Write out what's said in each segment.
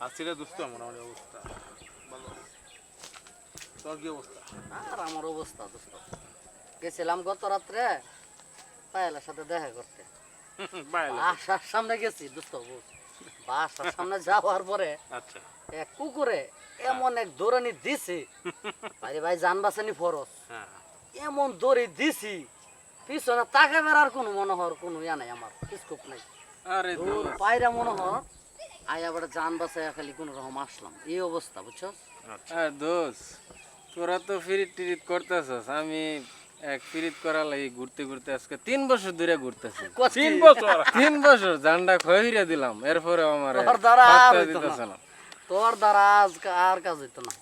আছি রে দোস্ত মোটামুটি অবস্থা। ভালো। তোর কি অবস্থা? আর আমার অবস্থা গেছিলাম গত রাত্রে পায়েলের সাথে দেখা করতে। বাসার সামনে গেছি বাসার সামনে যাওয়ার পরে আচ্ছা। এক কুকুরে এমন এক দৌড়ানি দিছি। আরে ভাই জান বাঁচানি ফরস হ্যাঁ। এমন দড়ি দিছি পিছনে তাকে বেড়ার কোনো মনে হওয়ার কোনো ইয়া নাই আমার স্কোপ নাই। আরে পায়রা মনে হওয়ার আই আবার জান বাঁচায় খালি কোনো রকম আসলাম। এই অবস্থা বুঝছ আর দোষ তোরা তো করতেছস। আমি এক ফিরিত করা লাগি ঘুরতে ঘুরতে আজকে তিন বছর ধরে ঘুরতেছি। তিন বছর? তিন বছর জান্ডা দিলাম। এরপরে আমার তোর দ্বারা দিতেছে না। তোর দ্বারা আজ আর কাজ হইতো না।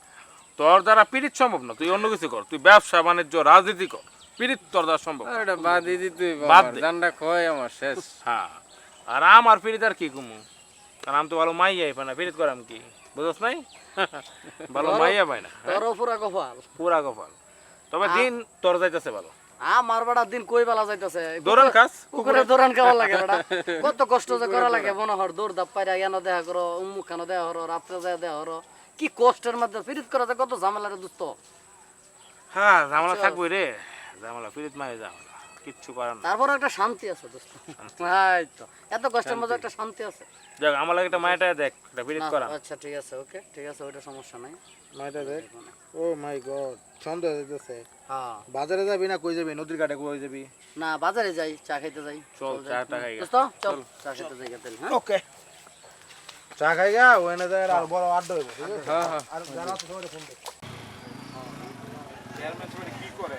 তোর দ্বারা পিরিত সম্ভব না তুই অন্য কিছু কর। তুই ব্যবসা বাণিজ্য রাজনীতি কর। পিরিত তোর দ্বারা সম্ভব এটা বাদ দিয়ে দিতে বাদ দে। জান্ডা খয় আমার শেষ। হ্যাঁ। আর আমার পিরিত আর কি কুমু কারণ আমি তো ভালো মাইয়াই পাই না পিরিত করাম কি? বুঝছ নাই? ভালো মাইয়া পাই না তোর পুরা কপাল। পুরা কপাল। তবে দিন তোর যাইতেছে ভালো। আমার বেড়া দিন কই বেলা যাইতেছে? দৌড়ান কাজ কুকুরে দৌড়ান কেমন লাগে বেটা কত কষ্ট যে করা লাগে মনে হর দৌড় দাপ পাইরা জ্ঞান দেখা করো উমুক খানো দেওয়া হরো রাত্রে যায় দেওয়া হরো কি কষ্টের মধ্যে ফিরিত করাতে কত ঝামেলা রে দুস্থ। হ্যাঁ ঝামেলা থাকব রে। ঝামেলা ফিরিত মাই ঝামেলা। কিচ্ছু করার না তারপর একটা শান্তি আছে দোস্ত। তো এত কষ্টের মধ্যে একটা শান্তি আছে। যাক আমার লাগে একটা মায়াটা দেখ পিরিত না, করা আচ্ছা ঠিক আছে ওকে ঠিক আছে ওইটা সমস্যা নাই। মাইটা দেখ। ও মাই গড সন্দেহ হইতেছে। হ্যাঁ। বাজারে যাবি না কই যাবি? নদীর ঘাটে কই যাবি? না বাজারে যাই চা খাইতে যাই। চল, চা টা খাই দোস্ত চল চা খাইতে যাই গা হ্যাঁ? ওকে। চা খাই গা ওখানে যায় আর বড় আড্ডা হইব ঠিক আছে? হ্যাঁ হ্যাঁ। আর আছে সবাই ফোন দে। কি করে?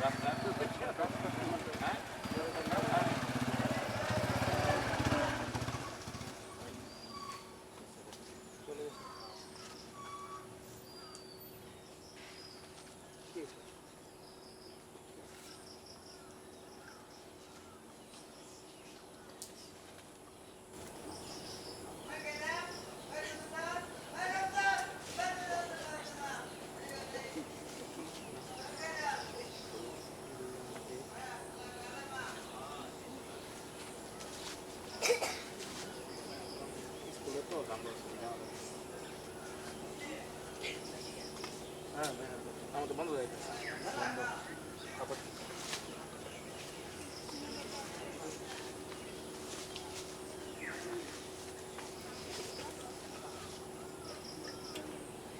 রাস্তা আমাদের বন্ধ হয়ে গেছে।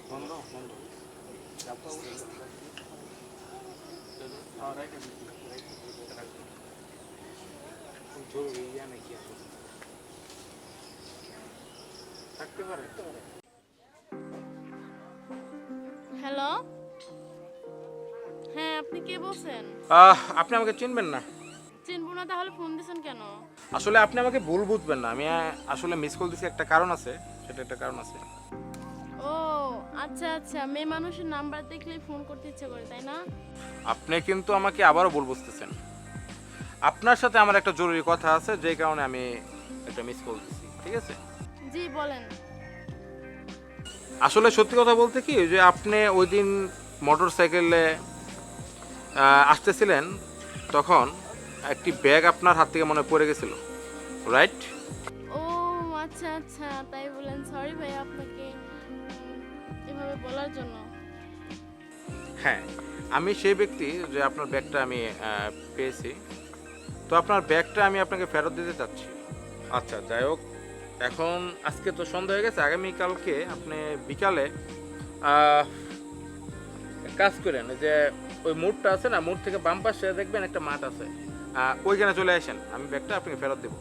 বন্ধ বন্ধ। জরুরি ইয়া নাকি থাকতে পারে। হ্যাঁ আপনি কে বলছেন? আহ, আপনি আমাকে চিনবেন না। চিনবো না তাহলে ফোন দিছেন কেন? আসলে আপনি আমাকে ভুল বুঝবেন না। আমি আহ, আসলে মিস কল দিছি একটা কারণ আছে। সেটা একটা কারণ আছে। ও আচ্ছা আচ্ছা। মেয়ে মানুষের নাম্বার দেখলে ফোন করতে ইচ্ছে করে তাই না? আপনি কিন্তু আমাকে আবারও ভুল বুঝতেছেন। আপনার সাথে আমার একটা জরুরি কথা আছে যে কারণে আমি একটা মিস কল দিছি ঠিক আছে? জি বলেন। আসলে সত্যি কথা বলতে কি যে আপনি ওই দিন মোটর সাইকেলে আসতেছিলেন তখন একটি ব্যাগ আপনার হাত থেকে মনে পড়ে গেছিল রাইট ও আচ্ছা আচ্ছা তাই বলেন সরি ভাই আপনাকে এভাবে বলার জন্য। হ্যাঁ আমি সেই ব্যক্তি যে আপনার ব্যাগটা আমি পেয়েছি। তো আপনার ব্যাগটা আমি আপনাকে ফেরত দিতে চাচ্ছি। আচ্ছা যাই হোক এখন আজকে তো সন্ধ্যা হয়ে গেছে আগামীকালকে আপনি বিকালে এক কাজ করেন যে ওই মোড়টা আছে না, মোড় থেকে বাম পাশে দেখবেন একটা মাঠ আছে। ওইখানে চলে আসেন, আমি ব্যাগটা আপনাকে ফেরত দেবো।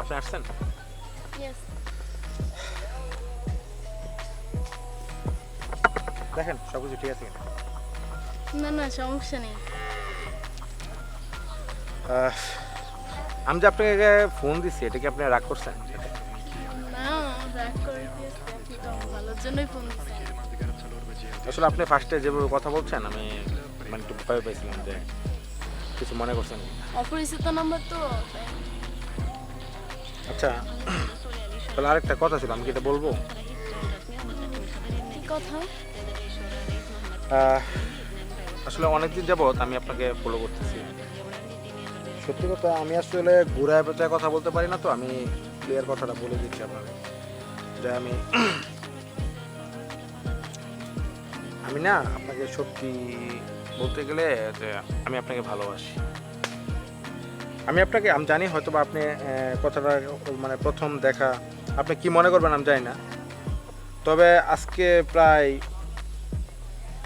আপনি আসছেন? দেখেন সব কিছু ঠিক আছে কিনা। না না সমস্যা নেই। আমি যে আপনাকে ফোন দিছি এটা কি আপনি রাগ করছেন? না রাগ করে দিয়েছে আপনি তো আমার ভালোর জন্যই ফোন আসলে আপনি ফার্স্টে যেভাবে কথা বলছেন আমি মানে একটু ভয় পাইছিলাম যে কিছু মনে করছেন? অপরিচিত নাম্বার তো। আচ্ছা তাহলে আরেকটা কথা ছিল আমি কি এটা বলব? কথা? আসলে অনেকদিন যাবত আমি আপনাকে ফলো করতেছি। সত্যি কথা আমি আসলে ঘুরায় পেঁচায় কথা বলতে পারি না তো আমি ক্লিয়ার কথাটা বলে দিচ্ছি আপনাকে। যে আমি আমি না আপনাকে সত্যি বলতে গেলে যে আমি আপনাকে ভালোবাসি। আমি আপনাকে, আমি জানি হয়তো বা আপনি কথাটা মানে প্রথম দেখা। আপনি কি মনে করবেন আমি জানি না। তবে আজকে প্রায়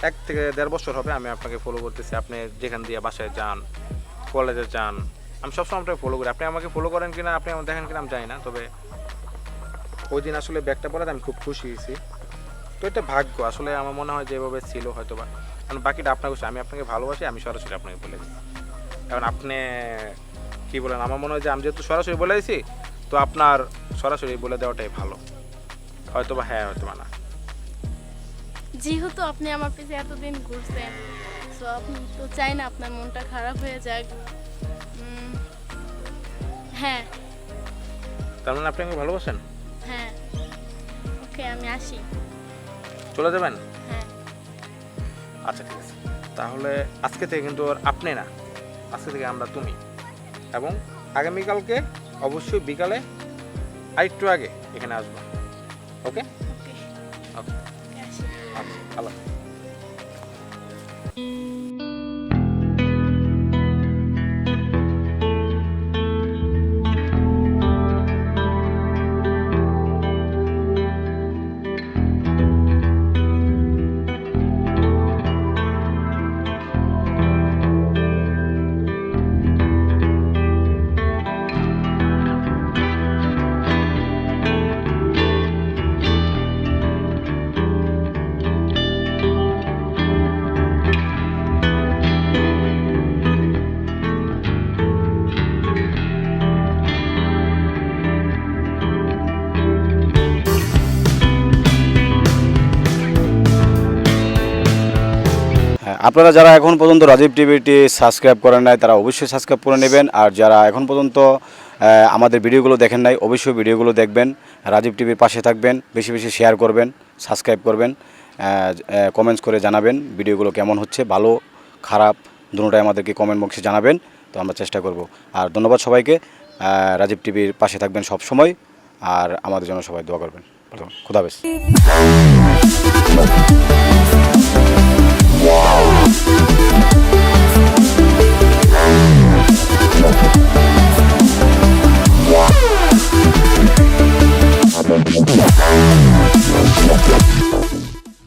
এক থেকে দেড় বছর হবে আমি আপনাকে ফলো করতেছি। আপনি যেখান দিয়ে বাসায় যান কলেজে যান, আমি সবসময় আপনাকে ফলো করি। আপনি আমাকে ফলো করেন কিনা, আপনি আমার দেখেন কিনা, আমি জানি না। তবে ওই দিন আসলে ব্যাগটা পড়াতে আমি খুব খুশি হয়েছি। তো এটা ভাগ্য, আসলে আমার মনে হয় যেভাবে ছিল হয়তো বা কারণ বাকিটা আপনার আমি আপনাকে ভালোবাসি, আমি সরাসরি আপনাকে বলে দিই কারণ আপনি কি বলেন? আমার মনে হয় যে আমি যেহেতু সরাসরি বলে দিয়েছি তো আপনার সরাসরি বলে দেওয়াটাই ভালো। হয়তো বা হ্যাঁ হয়তো বা না। যেহেতু আপনি আমার পিছে এতদিন ঘুরছেন তো আপনি তো চাই না আপনার মনটা খারাপ হয়ে যাক। হ্যাঁ। তার মানে আপনি আমাকে ভালোবাসেন? হ্যাঁ। ওকে আমি আসি। চলে যাবেন? হ্যাঁ। আচ্ছা ঠিক আছে। তাহলে আজকে থেকে কিন্তু আর আপনি না আজকে থেকে আমরা তুমি। এবং আগামীকালকে অবশ্যই বিকালে আরেকটু আগে এখানে আসব। ওকে? ওকে। আচ্ছা আল্লাহ আপনারা যারা এখন পর্যন্ত রাজীব টিভিটি সাবস্ক্রাইব করেন নাই, তারা অবশ্যই সাবস্ক্রাইব করে নেবেন। আর যারা এখন পর্যন্ত আমাদের ভিডিওগুলো দেখেন নাই, অবশ্যই ভিডিওগুলো দেখবেন, রাজীব টিভির পাশে থাকবেন, বেশি বেশি শেয়ার করবেন সাবস্ক্রাইব করবেন কমেন্টস করে জানাবেন, ভিডিওগুলো কেমন হচ্ছে, ভালো, খারাপ দুটোটাই আমাদেরকে কমেন্ট বক্সে জানাবেন, তো আমরা চেষ্টা করব। আর ধন্যবাদ সবাইকে রাজীব টিভির পাশে থাকবেন সব সময়, আর আমাদের জন্য সবাই দোয়া করবেন। খুদাবেশ Thank